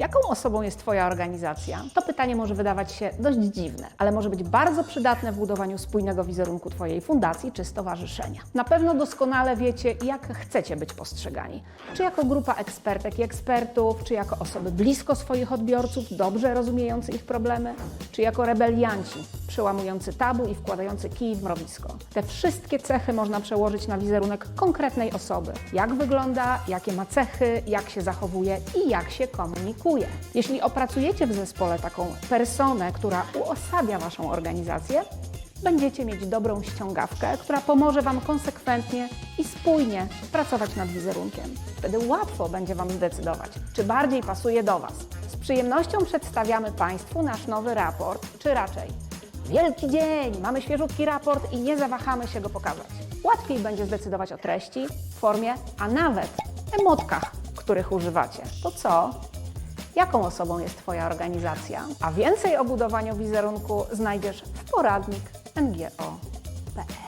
Jaką osobą jest Twoja organizacja? To pytanie może wydawać się dość dziwne, ale może być bardzo przydatne w budowaniu spójnego wizerunku Twojej fundacji czy stowarzyszenia. Na pewno doskonale wiecie, jak chcecie być postrzegani. Czy jako grupa ekspertek i ekspertów, czy jako osoby blisko swoich odbiorców, dobrze rozumiejący ich problemy, czy jako rebelianci, przełamujący tabu i wkładający kij w mrowisko. Te wszystkie cechy można przełożyć na wizerunek konkretnej osoby. Jak wygląda, jakie ma cechy, jak się zachowuje i jak się komunikuje. Jeśli opracujecie w zespole taką personę, która uosabia Waszą organizację, będziecie mieć dobrą ściągawkę, która pomoże Wam konsekwentnie i spójnie pracować nad wizerunkiem. Wtedy łatwo będzie Wam zdecydować, czy bardziej pasuje do Was. Z przyjemnością przedstawiamy Państwu nasz nowy raport, czy raczej Wielki dzień, mamy świeżutki raport i nie zawahamy się go pokazać. Łatwiej będzie zdecydować o treści, formie, a nawet emotkach, których używacie. To co? Jaką osobą jest Twoja organizacja? A więcej o budowaniu wizerunku znajdziesz w poradnik ngo.pl.